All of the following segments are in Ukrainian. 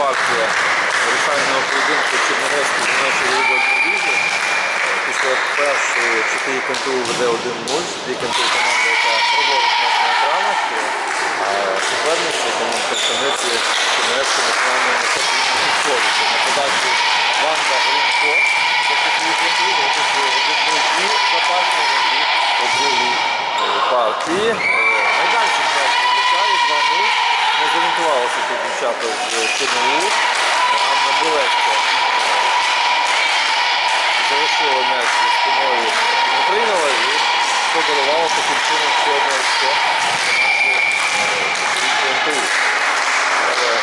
партія вирішального поєдинку Чернівецької жіночої волейбольної ліги. Після першої 4 КНТУ веде 1-0, дві КНТУ команда, яка проводить нас на екранах. Суперниці команд представниці Чернівецької національної національної підсовісті. На подачі Ванда Гринко, захисник КНТУ, готує 1-0 і запасного і у другій е, партії. Майданчик нас влучає 2-0. Не зорієнтувалися тут дівчата з КНУ. Анна Білецька залишила м'яч за спиною, не і подарувала таким чином ще одне очко КНТУ. Але е,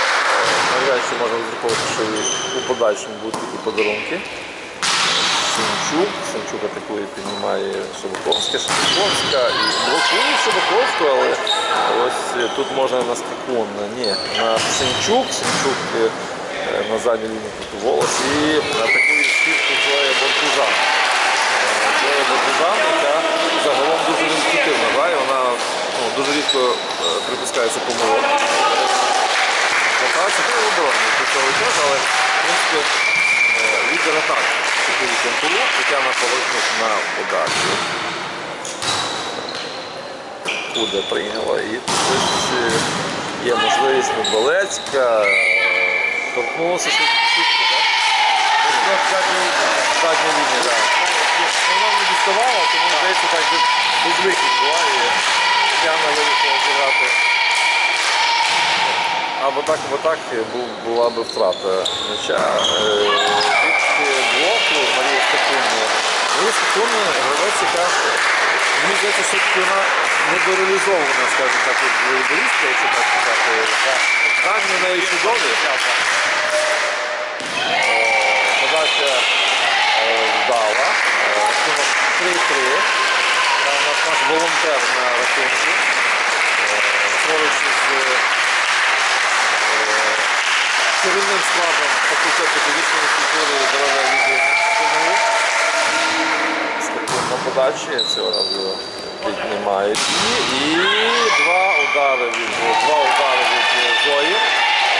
навряд чи можна розраховувати, що у подальшому будуть такі подарунки. Сенчук, Сенчук атакує, піднімає Шабаковська, Шабаковська і блокує Шабаковську, але ось е, тут можна на скакун, ні, на Сенчук, Сенчук е, е, на задній лінії проти волос і атакує скидку Зоя Бортужан. Е, Зоя Бортужан, яка загалом дуже результативна грає, вона ну, дуже рідко е, припускається помилок. Ну, оборонний почали але в принципі е, такий контуру, Тетяна Положник на подачу. Куди прийняла і тут е, є можливість Неболецька. е, Торкнулася сітки, так? Задня лінія, так. Вона не діставала, тому здається так без, без вихід була і Тетяна вирішила зіграти або так, або так була би втрата м'яча. Стакунна. Марія Стакунна гравець, яка, мені здається, все-таки вона недореалізована, скажімо так, як волейболістка, якщо так сказати. Дані в неї чудові. Подача е, вдала. Е, Рахунок 3-3. Там у нас наш волонтер на рахунку. Е, Поруч з керівним складом факультету фізичної культури і здоров'я людини КНУ. Скакун на подачі цього разу піднімають. І, два удари від два удари від Зої.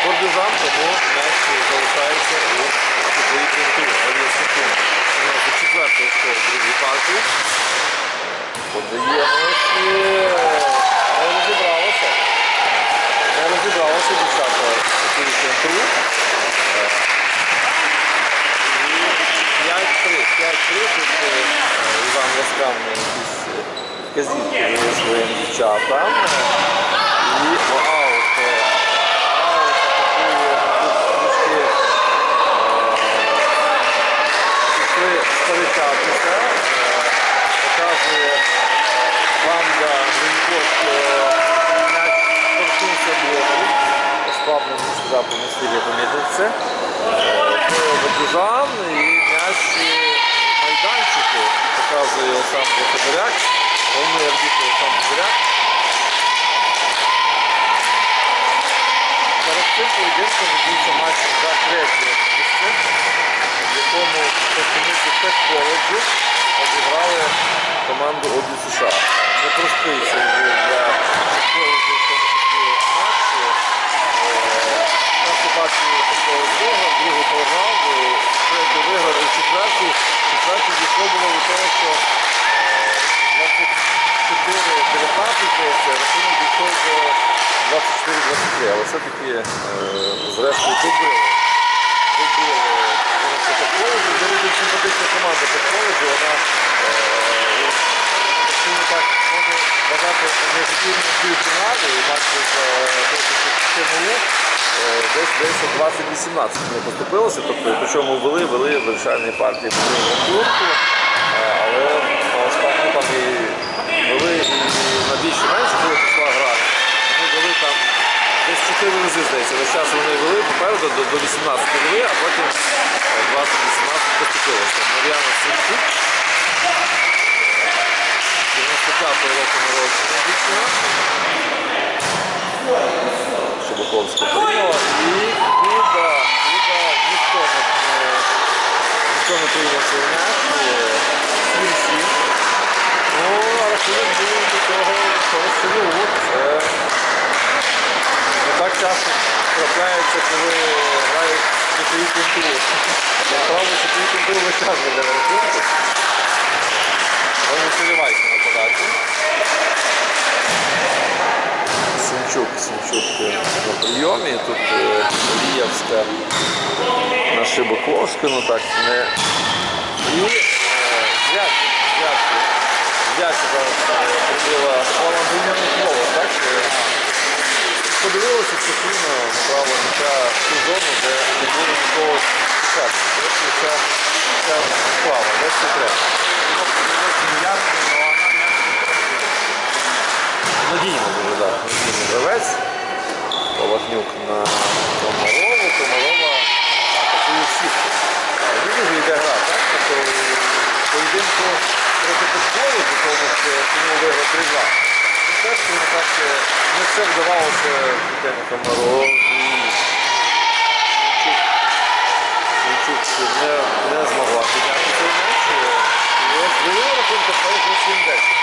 Бордюжан, тому м'яч залишається у Секунд. Це четверте очко в другій партії. Подаємось. і Не розібралося. Не розібралося дівчата цій центру. І 5-3. 5-3 тут е, Іван Ласкан якісь е, вказівки своїм дівчатам. І аут. е, Аут е, пішли сперечатися. Показує банда Гринько, торкнувся блоку. Складно мені сказати, не я це. Це Баджужан і м'яч у майданчику показує Олександр Федоряк. Головний арбітр Олександр Федоряк. Перед цим поєдинком відбувся матч за третє місце, в якому представники Техколеджу обіграли команду Обі США. Непростий це був для Техколеджу в тому числі матч. Е, такого виграв, другу програв, е, третю виграв і. Четверту дійшло було до того, що е, 24-19 здається, рахунок дійшов до 24-23, але все-таки е, зрештою добили. Добили. Це дуже симпатична команда Техколеджі, вона е, не так можна вважати неефективною півфіналі е, КНУ, е, десь десь 20-18 не поступилося, тобто, причому вели, вели вирішальні партії були на турку, але на там і вели і на більше менше, коли пішла гра. Вони вели там десь 4 рази, здається, весь час вони вели попереду до, до 18 вели, а потім е, 20-18 поступилося. Мар'яна Сенчук, народження дівчина. Шибаковська прийняла і Куда, Куда ніхто не, ніхто не прийняв цей м'яч. 7-7. Ну, а рахунок був до того, що СНУ. Це не так часто трапляється, коли грають світові. Як правило, світові час буде на рахунку. Вони сподіваються на подачу. Сімчук, Сімчук е, на прийомі. Тут е, Ліявська на Шибаковську, ну так не. І Звяки, Звяки. Звяки зараз прибила Олан Дем'яник Вова, так? Подивилися частину направо м'яча в ту зону, де не було нікого чекати. Ось ця, ця справа, десь це треба. Надійно дуже, так. Надійний гравець. Полотнюк на Комарову, Комарова атакує. Не дуже йде гра, так? Тобто поєдинку проти Петкові, до того, що тому виграв 3-2. Ну, Теж так е, не все вдавалося Тетяні Комаров і Сінчук Сінчук не, не змогла підняти цей. Е, І ось вивели рахунку першого 7-10.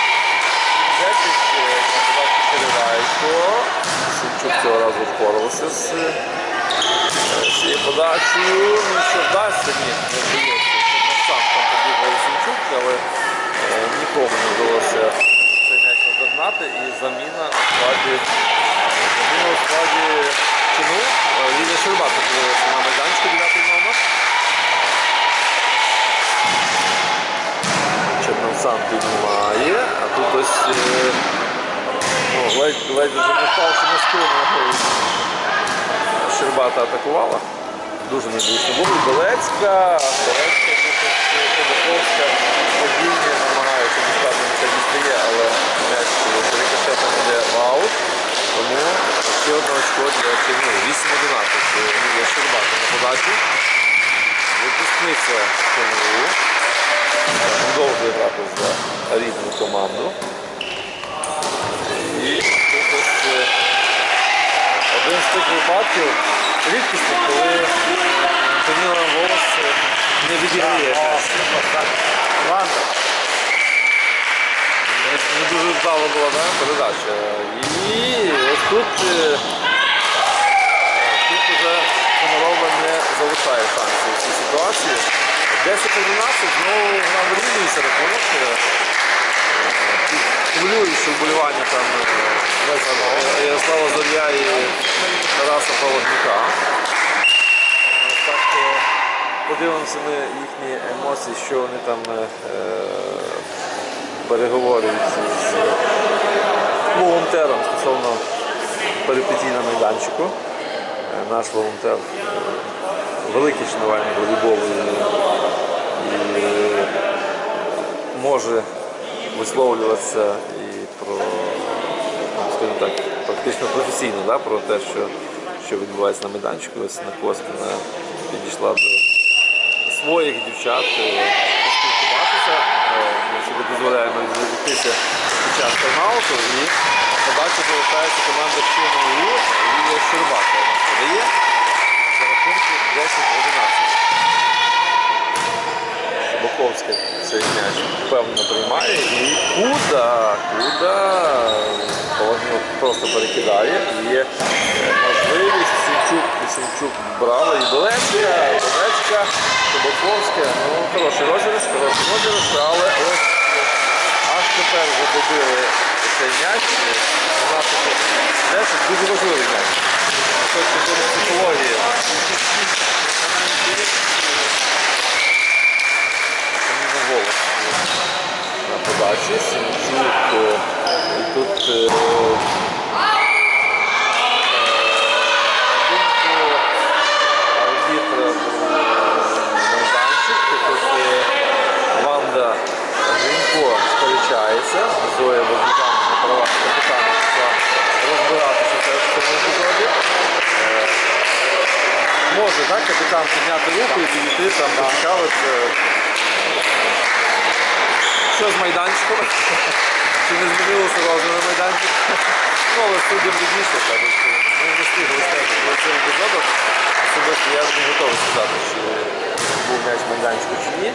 10 на подачу цього разу впорався з е, цією подачею. Ну що вдасться? Ні, не вдається. Щоб сам там побіг Сінчук, але е, нікому не вдалося цей м'яч наздогнати. І заміна у складі, заміна у складі чину. Е, Лілія Щербата з'явилася на майданчику, 9 номер. Черновцан піднімає, а тут ось е, ну, ледь, ледь вже на спину. Щербата атакувала. Дуже незвично було. Белецька, Белецька, Кобаковська падіння намагається дістати м'яча дістає, але м'яч рикошетом йде в аут. Тому ще одне очко для Чину. 8-11. Лілія Щербата на подачі. Випускниця ЧНУ. Продовжує грати за рідну команду. І тут ось е, один з тих випадків рідкісних, коли Даніла Волос е, не відіграє. Не, дуже вдала була да, передача. І ось тут, е, тут вже Комарова не залишає шансів у цій ситуації. 10-11 знову гра вирівнюється рахунок. Тут Хвилююче вболівання там е, Ярослава Зоря і Тараса Павлогнюка. Так, е, подивимося ми їхні емоції, що вони там е, переговорюють з волонтером стосовно перипетій на майданчику. Наш волонтер великий шанувальник волейболу і, і може висловлюватися і про, скажімо так, практично професійно, да, про те, що, що відбувається на майданчику. Ось на Костина підійшла до своїх дівчат е, поспілкуватися. Е, Ми собі дозволяємо відволіктися під час тайм-ауту і подача залишається команда ЧНУ Лілія Щербака. Рахунку 10-11. Шибаковська цей м'яч впевнено приймає і куда, куда просто перекидає і є можливість Сінчук, Сінчук брала і Белецька, Белецька, Шибаковська. Ну, хороший розіграш, хороший розіграш, але ось аж тепер добили цей м'яч. 12 10 дуже важливий м'яч. Точки зору психології. Каміна на е, тут капітан підняти руку і підійти там, поцікавитися. Що з майданчиком? Чи не змінилося розмір майданчик? Ну, але суддям відніше кажуть, ми не встигли стежити за цим епізодом. Особисто я не готовий сказати, чи був м'яч в майданчику чи ні.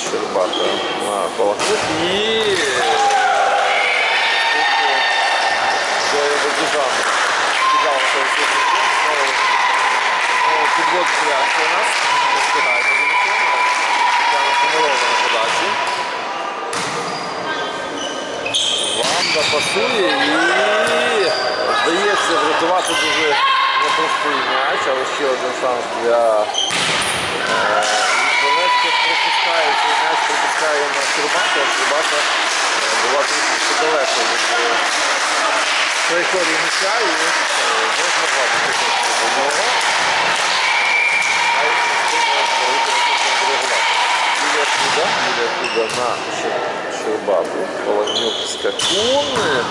Щербата на полосах. І тут, е, Богдан кидав той сьогодні. Знову підводить реакція у нас. Не встигаємо за. Ванда пасує і вдається врятувати дуже непростий м'яч, але ще один шанс для Долецька пропускає цей м'яч, пропускає на Щербака, а Щербака е, була трішки далеко від е, траєкторії м'яча і е, не змогла дотягнутися до нього. Навіть не встигла створити наступного другого. Юлія Куда, Юлія Куда на Щербаку, Полонюк Скакун. Е,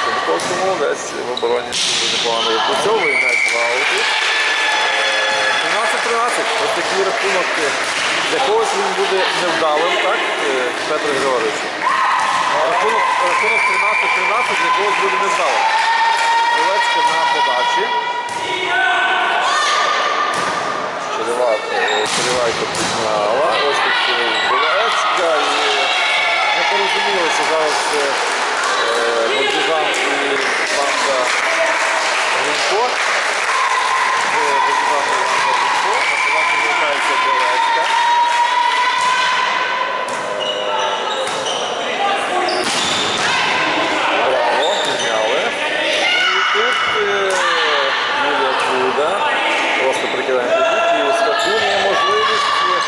Щербаковський молодець в обороні непогано відпрацьовує, м'яч в ауті. 13-13. Ось такий рахунок. Для когось він буде невдалим, так, е, Петро Григорович? Рахунок, рахунок 13-13 для когось буде невдалим. Білецька на подачі. Е, Черевайко підняла. Ось тут е, Білецька і не що зараз е, е, Богдан і Ванда Гринько. Браво, підняли. Ну і тут е, Юлія Куда. Просто прикидаємо підбук і скакун є можливість. е,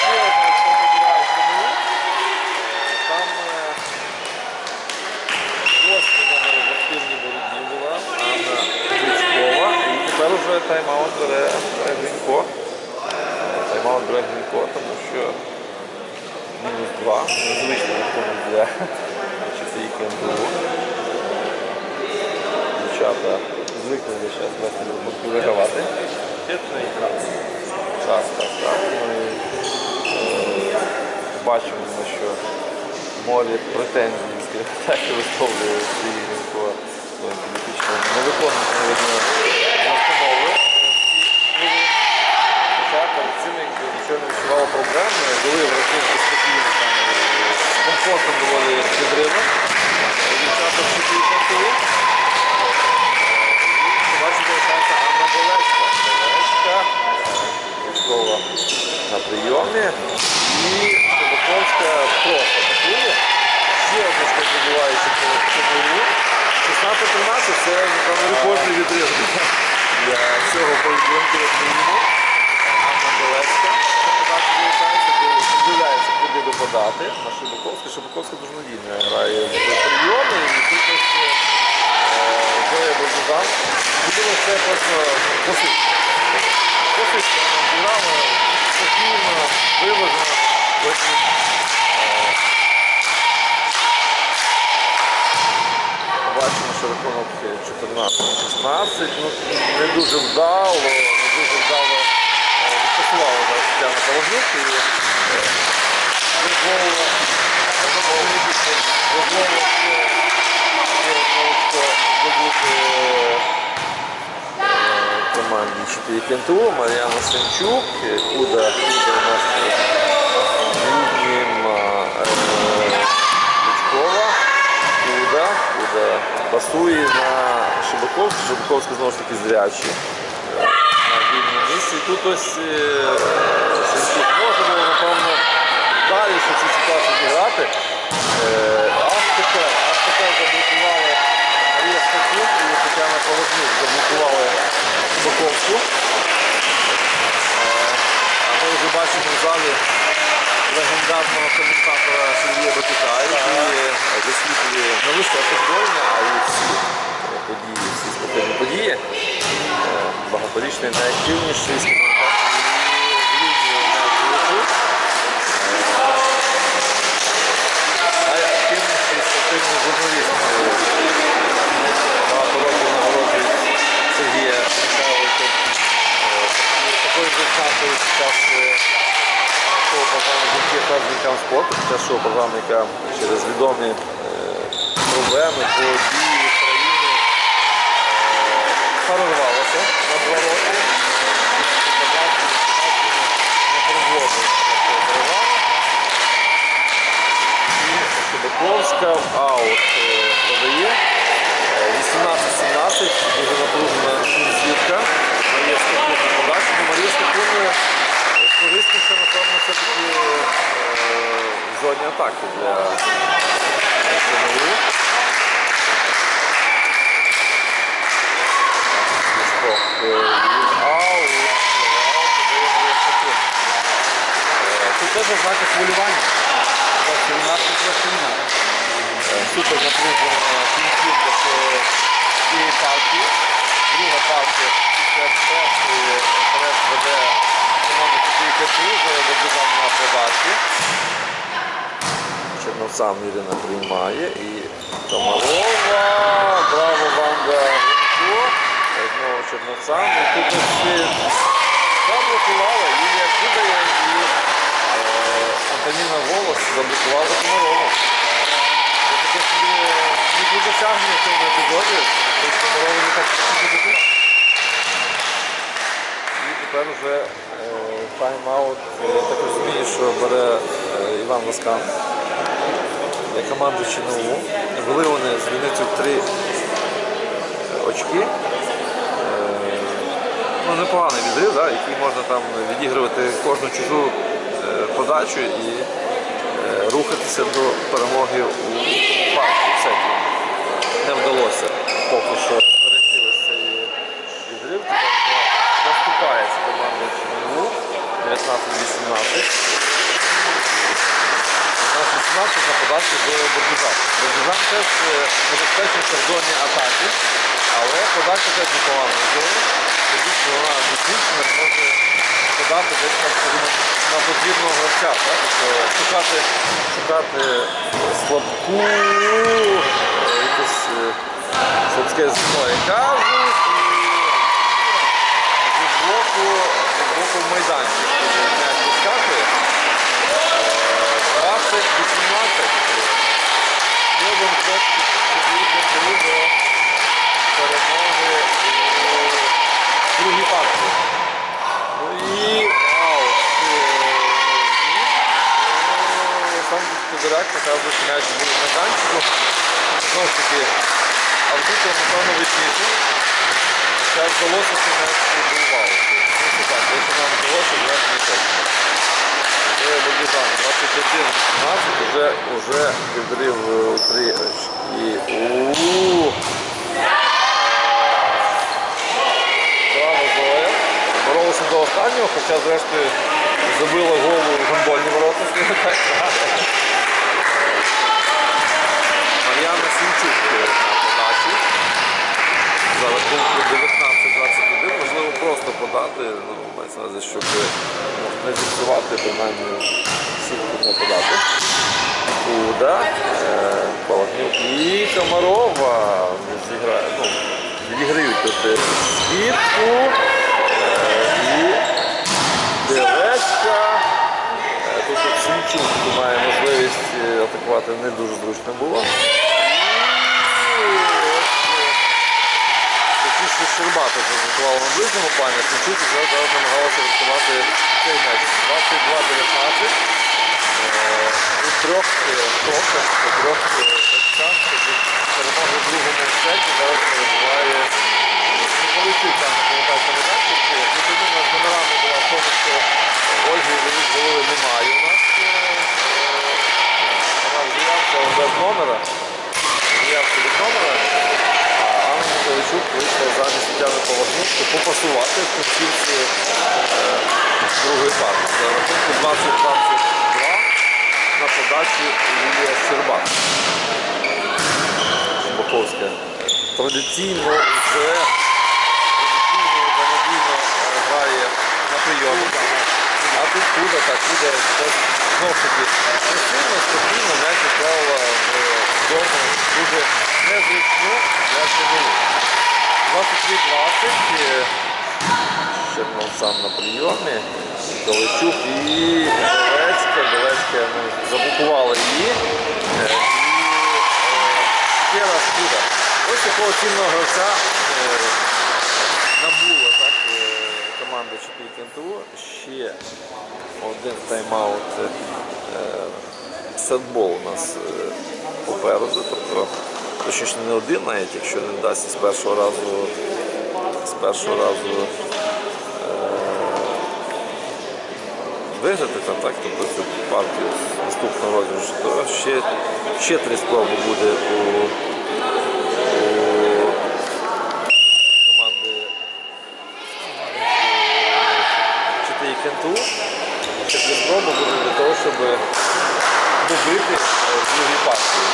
ще одна побудуває собою. Там е, восьмий номер в активній боротьбі була Анна Крючкова. І тепер уже тайм-аут бере бере Гринько. Е, Тайм-аут тому що мінус два. Незвичний рахунок для часів КНДУ. Дівчата звикли вже зараз вести рахунки вигравати. Так, так, так. Ми е, бачимо, що море претензій так висловлює свій по своїм політичним не виконують навіть настанови. Хоча перед цим якби нічого не відчувало були в рахунку спокійно там з комфортом доволі відрива. Дівчата всі контури. Бачите, лишається Анна Болецька. Болецька. Військова на прийомі. І Шебаковська просто атакує. Ще одна забуваючи по чому. 16-13 це напевно рекордний відрив для цього поєдинку як мінімум. Анна Болецька на подачі залишається, дивляється, куди би подати на Шибаковську. Шибаковська дуже надійно грає в прийоми і е, Зоя Богдан. Будемо це просто досить. Досить грала спокійно, виважено. Бачимо, що рахунок 14-16. Ну, не дуже вдало, не дуже вдало е, зараз Тетяна Павлюк і е, дозволила дозволила здобути е, команді 4 КНТУ, Мар'яна Сенчук, е, Куда, Куда у нас Людмила Лучкова, Куда, Куда пасує на Шибаковську, Шибаковська знову ж таки зрячий І тут ось е, Сенчук може було, напевно, далі ще цю ситуацію зіграти. Е, Аж тепер, заблокували Марія Стацюк і Тетяна Полотнюк заблокували Шибаковську. Е, А ми вже бачимо в залі легендарного коментатора Сергія Батюка, який висвітлює не лише футбольне, а й всі е, події, всі спортивні події. Багаторічний найактивніший Кулику. Найактивніший спортивний журналіст. Багато років нагороджують Сергія Михайловича такою визнатою під час е, шоу програми «Жінки та жінкам спорту, під шоу програми, яка через відомі е, проблеми, е, перервалася на два роки. В аут е, подає. дуже напружена кінцівка. Марія Степун на подачі. Ну, Марія Степун е, корисніше, напевно, все-таки е, в зоні атаки для СНУ. Скок, е, і аут, аут, подає Марія Степун. Е, Тут теж ознака хвилювання. Е, Супер напружена кінцівка з цієї партії. Друга партія після першої вперед веде Копійка 3, зараз Богдан на подачі. Черновцам Ірина приймає і Комарова. Браво Ванда Знову тут заблокувала Юлія Кудая і е, Антоніна Волос заблокувала Комарову. Це таке собі не досягнення в цьому епізоді. Тобто Комарова не так закрив. І тепер вже е, тайм-аут. Я так розумію, що бере е, Іван Ласкан команди ЧНУ. Вели вони з різницею в три очки. Ну, непоганий відрив, да, який можна там відігрувати кожну чужу е, подачу і е, рухатися до перемоги у парку. в сеті. Не вдалося поки що ось цей відрив. Тепер наступається команда ЧНУ 19-18. 19-18 на подачі до Бордюжан. Бордюжан теж е, небезпечніша в зоні атаки, але подача теж непогана в зоні. Тоді вона досвідчена може подати десь там на потрібного гравця. Так? Тобто шукати, шукати слабку, е, якусь е, слабке зерно, як кажуть, і від блоку, від блоку в майданчик м'яч відскакує. 20-18. Ще один крок підвищує до перемоги партії. Ну і аут. Е, Сам Козиряк показує, що м'яч був в майданчику. Знову ж таки, аудитор, напевно, вичніший. Зараз вдалося, що м'яч був якщо нам вдалося, то не точно. Богдан, 21-17, вже, вже відрив е, очки. У-у-у. Браво, Зоя. Боролися до останнього, хоча зрештою забила голову в гандбольні ворота. Мар'яна Сінчук е, на подачі. За рахунку 19-21. Можливо, просто подати, ну, мається на увазі, щоб не зіпсувати принаймні сітку не подати. Куда? Е, і Комарова зіграє. Ну, відіграють тут е, сітку. Е, І Е, Тут от Сінчук має можливість атакувати не дуже зручно було. Е, Точніше Щербата заблокувала на ближньому плані, якраз зараз намагалася рятувати цей м'яч. 22-19. Е, У трьох кроках, трьох очках перемоги в другому сеті зараз перебуває Миколайчук там на майданчику. Відповідно, у Ольги Велик голови немає у нас. Е, е, Вона заявка без номера. Заявка без номера. А Анна Миколайчук вийшла замість Тетяни попасувати в е, другої партії. За рахунку 20-22 на подачі Юлія Щербак. Традиційно вже традиційно е, грає на прийомі. А тут куда, так куда ж таки не спокійно м'яч відправила в зону дуже незручну для ЧНУ. 23-20. е, Чернов сам на прийомі. Ковальчук і Белецька. Белецька ну, заблокувала її. Е, І е, ще раз куда. Ось такого цінного гравця е, набула так, е, команда 4 КНТУ. Ще один тайм-аут. е, Сетбол у нас попереду. Тобто точніше не один, навіть якщо не вдасться з першого разу, з першого разу виграти там, так, тобто цю партію з наступного розіграшу, то ще, ще три спроби буде у команди ЧТІ КНТУ. Ще три спроби буде для того, щоб добити е, в другій партії.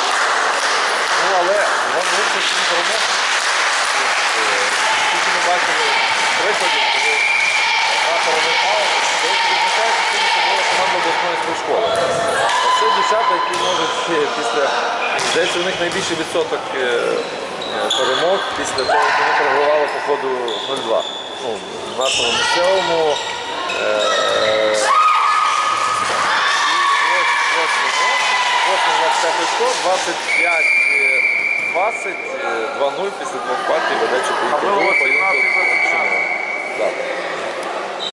Ну, але це не перемога. Тільки ми бачили прикладів, коли гра перемикала, то відзначає, що це була команда обласної спортшколи. А це дівчата, які можуть е, після, здається, у них найбільший відсоток е, е, перемог після того, як вони програвали по ходу 0-2. Ну, в нашому місцевому. Це Кличко 25 20 2-0 після двох партій веде чотири.